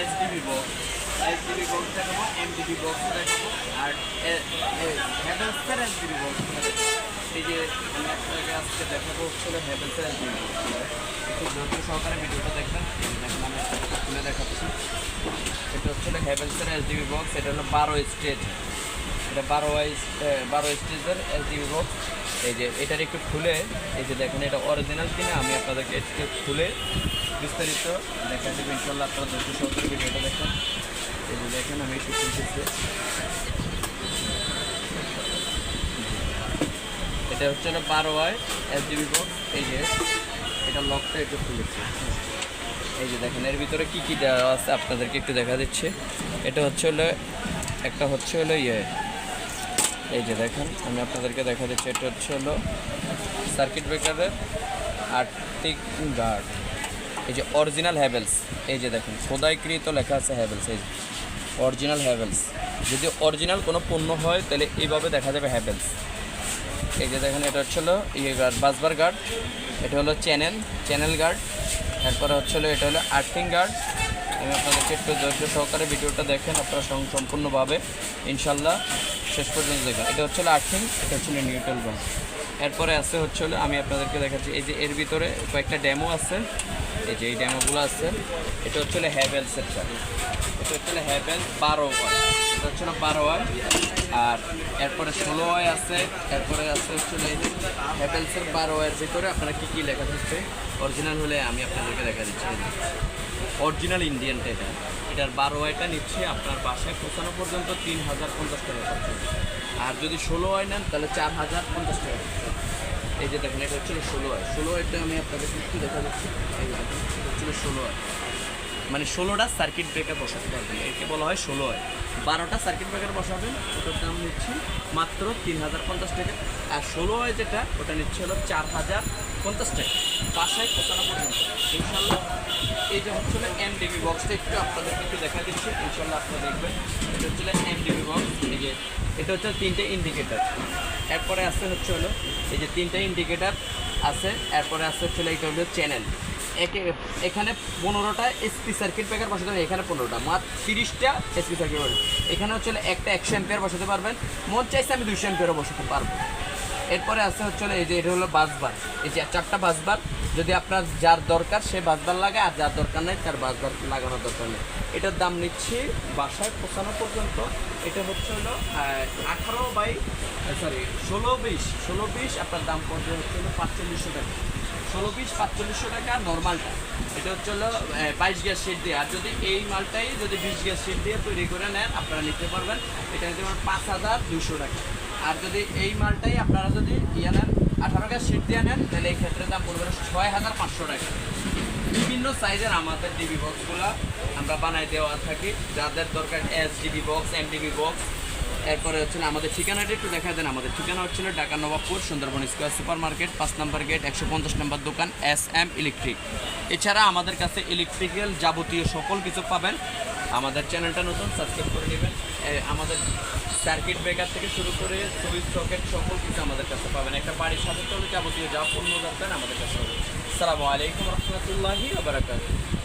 SDB box SDB box দেখাবো, MDB box দেখাবো, আর হ্যাভেলসের এসডিবি বক্স এই যে আমি আপনাকে আজকে দেখাবো হচ্ছিল হ্যাভেলসের এসডিবি বক্স একটু ধৈর্য সহকারে ভিডিওটা দেখবেন দেখেন আমি আপনাকে খুলে দেখাচ্ছি। এটা হচ্ছিল হ্যাভেলসের এসডিবি বক্স এটা হলো বারো স্টেজ এটা বারো বারো স্টেজের এসডিবি বক্স এই যে এটার একটু খুলে, এই যে দেখেন এটা অরিজিনাল কিনা, আমি আপনাদেরকে একটু খুলে বিস্তারিত দেখা দেবো ইনশাল্লাহ আপনারা দুশো সত্তর ভিডিওটা দেখেন। এই যে দেখেন, আমি একটু খুলতেছি এটা হচ্ছে না বারো ওয়াই এসডিবি বক্স এই যে এটা লকটা একটু খুলেছি এই যে দেখেন, এর ভিতরে কি কি দেওয়া আছে আপনাদেরকে একটু দেখা দিচ্ছে। এটা হচ্ছে হলো, একটা হচ্ছে হলো ইয়ে। এই যে দেখেন, আমি আপনাদেরকে দেখা দিচ্ছি, এটা হচ্ছে হলো সার্কিট ব্রেকারের আর্টিক গার্ড এই যে অরিজিনাল হ্যাভেলস এই যে দেখেন, খোদাইকৃত লেখা আছে হ্যাভেলস এই যে অরিজিনাল হ্যাভেলস যদি অরিজিনাল কোনো পণ্য হয়, তাহলে এইভাবে দেখা যাবে হ্যাভেলস এই যে দেখেন, এটা হচ্ছে হলো ইয়ে গার্ড বাসবার গার্ড এটা হলো চ্যানেল চ্যানেল গার্ড এরপরে হচ্ছে এটা হলো আর্থিং গার্ড আমি আপনাদেরকে একটু ধৈর্য সহকারে ভিডিওটা দেখেন, আপনারা সম- সম্পূর্ণভাবে, ইনশাল্লাহ শেষ পর্যন্ত দেখবেন। এটা হচ্ছে আর্থিং এটা হচ্ছে হলো নিউট্রাল গান এরপরে আছে হচ্ছে হলো, আমি আপনাদেরকে দেখাচ্ছি, এই যে এর ভিতরে কয়েকটা ডেমো আছে। এই যে এই ড্যামোগুলো আছে, এটা হচ্ছে হলো হ্যাভেলসেরটা এটা হচ্ছে হলো হ্যাভেলস বারো ওয়াই। এটা হচ্ছে হলো বারো ওয়াই। আর এরপরে ষোলো ওয়াই আছে, এরপরে আছে হচ্ছে হলো এই যে হ্যাভেলসের বারো ওয়াইয়ের ভিতরে আপনারা কী কী লেখা থাকছে? অরিজিনাল হলে আমি আপনাদেরকে দেখা দিচ্ছি। অরিজিনাল ইন্ডিয়ানটা এটা। এটার বারো ওয়াইটা নিচ্ছে, আপনার বাসায় পৌঁছানো পর্যন্ত তিন হাজার পঞ্চাশ টাকা আর যদি ষোলো ওয়াই নেন, তাহলে চার হাজার পঞ্চাশ টাকা। এই যে দেখেন, এটা হচ্ছিল ষোলো আয়। ষোলো আয়টা আমি আপনাদের একটু দেখা যাচ্ছে এই দেখেন, এটা ষোলো ওয়াই মানে ষোলোটা সার্কিট ব্রেকার বসাতে পারবেন। একে বলা হয় ষোলো হয় বারোটা সার্কিট ব্রেকার বসাবেন, ওটার দাম নিচ্ছি মাত্র তিন হাজার পঞ্চাশ টাকা। আর ষোলো হয় যেটা, ওটা নিচ্ছে হলো চার হাজার পঞ্চাশ টাকা। বাসায় পৌঁছানো পর্যন্ত। ইনশাল্লাহ এই যে হচ্ছে এমডিবি বক্সটা একটু আপনাদেরকে একটু দেখা দিচ্ছি। ইনশাল্লাহ আপনারা দেখবেন। এটা হচ্ছে এমডিবি বক্স এই যে, এটা হচ্ছে তিনটে ইন্ডিকেটার এরপরে আছে হচ্ছে হলো, এই যে তিনটে ইন্ডিকেটার আছে। এরপরে আছে হচ্ছে এটা হলো চ্যানেল এখানে পনেরোটা এসপি সার্কিট ব্রেকার বসাতে হবে, এখানে পনেরোটা। মাত্র তিরিশটা এসপি সার্কিট ব্রেকার এখানে হচ্ছে একটা একশো এম্পিয়ার বসাতে পারবেন, মন চাইছে আমি দুইশো এম্পিয়ারও বসাতে পারব। এরপরে আছে হচ্ছে এই যে, এটা হলো বাসবার এই যে চারটা বাসবার যদি আপনার যার দরকার সে বাসবার লাগে আর যার দরকার নেই, তার বাসবার লাগানোর দরকার নেই। এটার দাম নিচ্ছি বাসায় পৌঁছানো পর্যন্ত। এটা হচ্ছে হলো আঠারো বাই সরি ষোলো বিশ। ষোলো বিশ, আপনার দাম পড়বে হচ্ছে হলো পাঁচচল্লিশশো টাকা। ষোলো পিস পাঁচচল্লিশশো টাকা নর্মালটা এটা হচ্ছে হলো বাইশ গ্যাস শিট দিয়ে। আর যদি এই মালটাই যদি বিশ গ্যাস শিট দিয়ে তৈরি করে নেন, আপনারা নিতে পারবেন। এটা পারবেন পাঁচ হাজার দুশো টাকা। আর যদি এই মালটাই আপনারা যদি ইয়ে নেন, আঠারো গ্যাস শিট দিয়ে নেন, তাহলে এই ক্ষেত্রে দাম পড়বে ছয় হাজার পাঁচশো টাকা। বিভিন্ন সাইজের আমাদের ডিবি বক্সগুলো আমরা বানাই দেওয়া থাকি। যাদের দরকার S DB box M DB box এরপরে হচ্ছে আমাদের ঠিকানাটা একটু দেখা দেন। আমাদের ঠিকানা হচ্ছিল Dhaka Nawabpur, Sundarban square super market পাঁচ নম্বর গেট, একশো পঞ্চাশ নম্বর দোকান, এস এম ইলেকট্রিক। এছাড়া আমাদের কাছে ইলেকট্রিক্যাল যাবতীয় সকল কিছু পাবেন। আমাদের চ্যানেলটা নতুন, সাবস্ক্রাইব করে নেবেন। আমাদের সার্কিট ব্রেকার থেকে শুরু করে সুইচ সকেট সকল কিছু আমাদের কাছে পাবেন। একটা বাড়ির সাথে যাবতীয় যা পণ্য দরকার আমাদের কাছে হবে। সালামু আলাইকুম রহমতুল্লাহি বারাকাতুহু।